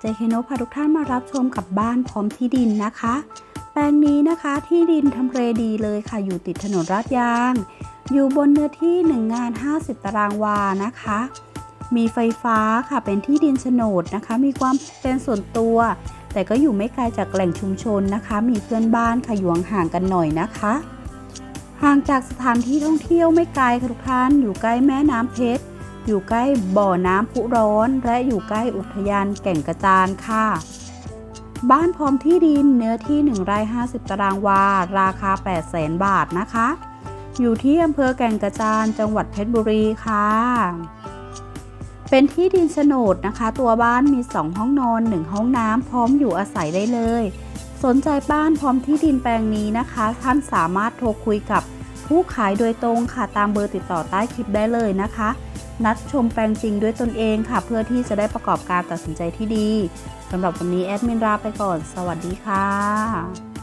เจเคโนพาทุกท่านมารับชมกับบ้านพร้อมที่ดินนะคะ แปลงนี้นะคะที่ดินทำเลดีเลยค่ะ อยู่ติดถนนราดยาง อยู่บนเนื้อที่1งาน 50 ตารางวานะคะ มีไฟฟ้าค่ะเป็นที่ดินโฉนดนะคะ มีความเป็นส่วนตัว แต่ก็อยู่ไม่ไกลจากแหล่งชุมชนนะคะ มีเพื่อนบ้านค่ะอยู่ห่างกันหน่อยนะคะ ห่างจากสถานที่ท่องเที่ยวไม่ไกลค่ะทุกท่านอยู่ใกล้แม่น้ำเพชร อยู่ใกล้บ่อน้ำพุร้อน และอยู่ใกล้อุทยานแก่งกระจานค่ะ บ้านพร้อมที่ดินเนื้อที่1ไร่50 ตารางวา ราคา 8 0 0แสนบาทนะคะ อยู่ที่อำเภอแก่งกระจานจังหวัดเพชรบุรีค่ะ เป็นที่ดินโฉนดนะคะ ตัวบ้านมี 2 ห้องนอน 1 ห้องน้ำพร้อมอยู่อาศัยได้เลย สนใจบ้านพร้อมที่ดินแปลงนี้นะคะ ท่านสามารถโทรคุยกับผู้ขายโดยตรงค่ะตามเบอร์ติดต่อใต้คลิปได้เลยนะคะ นัดชมแปลงจริงด้วยตนเองค่ะ เพื่อที่จะได้ประกอบการตัดสินใจที่ดีสำหรับวันนี้แอดมินลาไปก่อน สวัสดีค่ะ